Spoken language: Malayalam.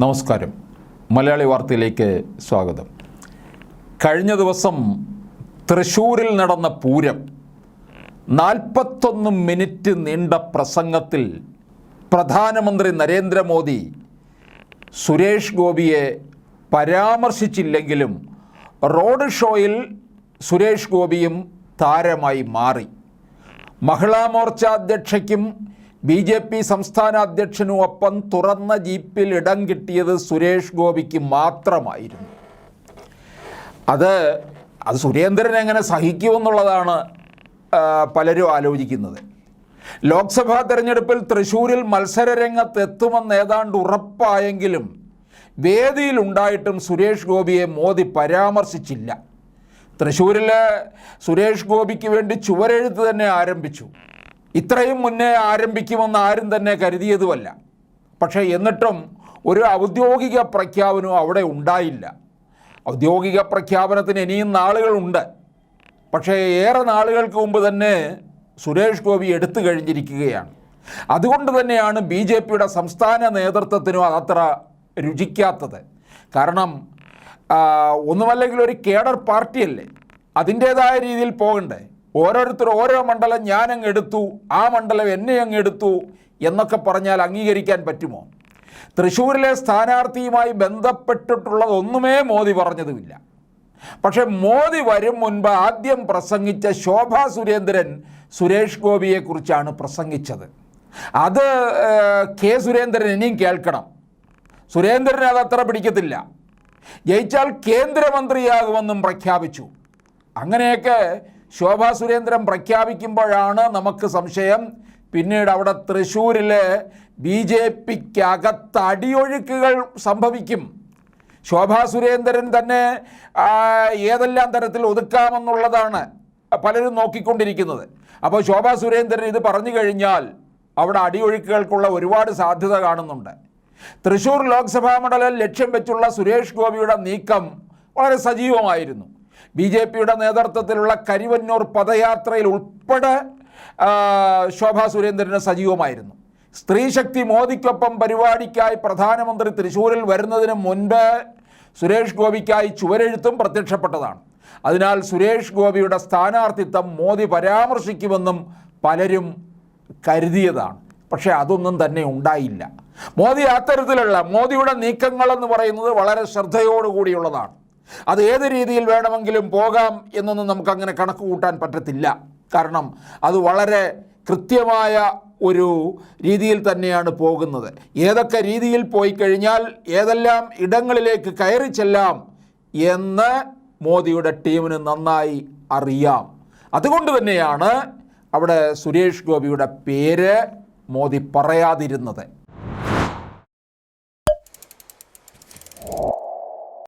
നമസ്കാരം. മലയാളി വാർത്തയിലേക്ക് സ്വാഗതം. കഴിഞ്ഞ ദിവസം തൃശൂരിൽ നടന്ന പൂരം നാൽപ്പത്തൊന്ന് മിനിറ്റ് നീണ്ട പ്രസംഗത്തിൽ പ്രധാനമന്ത്രി നരേന്ദ്രമോദി സുരേഷ് ഗോപിയെ പരാമർശിച്ചില്ലെങ്കിലും റോഡ് ഷോയിൽ സുരേഷ് ഗോപിയും താരമായി മാറി. മഹിളാ മോർച്ച അധ്യക്ഷയ്ക്കും ബി ജെ പി സംസ്ഥാന അധ്യക്ഷനും ഒപ്പം തുറന്ന ജീപ്പിൽ ഇടം കിട്ടിയത് സുരേഷ് ഗോപിക്ക് മാത്രമായിരുന്നു. അത് അത് സുരേന്ദ്രൻ എങ്ങനെ സഹിക്കുമെന്നുള്ളതാണ് പലരും ആലോചിക്കുന്നത്. ലോക്സഭാ തെരഞ്ഞെടുപ്പിൽ തൃശ്ശൂരിൽ മത്സര രംഗത്ത് എത്തുമെന്ന് ഏതാണ്ട് ഉറപ്പായെങ്കിലും വേദിയിലുണ്ടായിട്ടും സുരേഷ് ഗോപിയെ മോദി പരാമർശിച്ചില്ല. തൃശ്ശൂരിൽ സുരേഷ് ഗോപിക്ക് വേണ്ടി ചുവരെഴുത്ത് തന്നെ ആരംഭിച്ചു. ഇത്രയും മുന്നേ ആരംഭിക്കുമെന്ന് ആരും തന്നെ കരുതിയതുമല്ല. പക്ഷേ എന്നിട്ടും ഒരു ഔദ്യോഗിക പ്രഖ്യാപനവും അവിടെ ഉണ്ടായില്ല. ഔദ്യോഗിക പ്രഖ്യാപനത്തിന് ഇനിയും നാളുകളുണ്ട്. പക്ഷേ ഏറെ നാളുകൾക്ക് മുമ്പ് തന്നെ സുരേഷ് ഗോപി എടുത്തു കഴിഞ്ഞിരിക്കുകയാണ്. അതുകൊണ്ട് തന്നെയാണ് ബി ജെ പിയുടെ സംസ്ഥാന നേതൃത്വത്തിനും അതത്ര രുചിക്കാത്തത്. കാരണം ഒന്നുമല്ലെങ്കിൽ ഒരു കേഡർ പാർട്ടിയല്ലേ? അതിന്റേതായ രീതിയിൽ പോകണ്ടേ? ഓരോരുത്തർ ഓരോ മണ്ഡലം അങ്ങ് എടുത്തു ആ മണ്ഡലം എന്നെ അങ്ങ് എടുത്തു എന്നൊക്കെ പറഞ്ഞാൽ അംഗീകരിക്കാൻ പറ്റുമോ? തൃശ്ശൂരിലെ സ്ഥാനാർത്ഥിയുമായി ബന്ധപ്പെട്ടിട്ടുള്ളതൊന്നുമേ മോദി പറഞ്ഞതുമില്ല. പക്ഷെ മോദി വരും മുൻപ് ആദ്യം പ്രസംഗിച്ച ശോഭാ സുരേന്ദ്രൻ സുരേഷ് ഗോപിയെക്കുറിച്ചാണ് പ്രസംഗിച്ചത്. അത് കെ സുരേന്ദ്രൻ ഇനിയും കേൾക്കണം. സുരേന്ദ്രൻ അത് അത്ര പിടിക്കത്തില്ല. ജയിച്ചാൽ കേന്ദ്രമന്ത്രിയാകുമെന്നും പ്രഖ്യാപിച്ചു. അങ്ങനെയൊക്കെ ശോഭാ സുരേന്ദ്രൻ പ്രഖ്യാപിക്കുമ്പോഴാണ് നമുക്ക് സംശയം. പിന്നീട് അവിടെ തൃശ്ശൂരിൽ ബി ജെ പിക്കകത്ത് അടിയൊഴുക്കുകൾ സംഭവിക്കും. ശോഭാ സുരേന്ദ്രൻ തന്നെ ഏതെല്ലാം തരത്തിൽ ഒതുക്കാമെന്നുള്ളതാണ് പലരും നോക്കിക്കൊണ്ടിരിക്കുന്നത്. അപ്പോൾ ശോഭാ സുരേന്ദ്രൻ ഇത് പറഞ്ഞു കഴിഞ്ഞാൽ അവിടെ അടിയൊഴുക്കുകൾക്കുള്ള ഒരുപാട് സാധ്യത കാണുന്നുണ്ട്. തൃശ്ശൂർ ലോക്സഭാ മണ്ഡലം ലക്ഷ്യം വെച്ചുള്ള സുരേഷ് ഗോപിയുടെ നീക്കം വളരെ സജീവമായിരുന്നു. ബി ജെ പിയുടെ നേതൃത്വത്തിലുള്ള കരിവന്നൂർ പദയാത്രയിൽ ഉൾപ്പെടെ ശോഭാ സുരേന്ദ്രന് സജീവമായിരുന്നു. സ്ത്രീശക്തി മോദിക്കൊപ്പം പരിപാടിക്കായി പ്രധാനമന്ത്രി തൃശ്ശൂരിൽ വരുന്നതിന് മുൻപ് സുരേഷ് ഗോപിക്കായി ചുവരെഴുത്തും പ്രത്യക്ഷപ്പെട്ടതാണ്. അതിനാൽ സുരേഷ് ഗോപിയുടെ സ്ഥാനാർത്ഥിത്വം മോദി പരാമർശിക്കുമെന്നും പലരും കരുതിയതാണ്. പക്ഷേ അതൊന്നും തന്നെ ഉണ്ടായില്ല. മോദി അത്തരത്തിലുള്ള മോദിയുടെ നീക്കങ്ങളെന്ന് പറയുന്നത് വളരെ ശ്രദ്ധയോടുകൂടിയുള്ളതാണ്. അത് ഏത് രീതിയിൽ വേണമെങ്കിലും പോകാം എന്നൊന്നും നമുക്കങ്ങനെ കണക്ക് കൂട്ടാൻ പറ്റത്തില്ല. കാരണം അത് വളരെ കൃത്യമായ ഒരു രീതിയിൽ തന്നെയാണ് പോകുന്നത്. ഏതൊക്കെ രീതിയിൽ പോയി കഴിഞ്ഞാൽ ഏതെല്ലാം ഇടങ്ങളിലേക്ക് കയറി ചെല്ലാം എന്ന് മോദിയുടെ ടീമിന് നന്നായി അറിയാം. അതുകൊണ്ട് തന്നെയാണ് അവിടെ സുരേഷ് ഗോപിയുടെ പേര് മോദി പറയാതിരുന്നത്.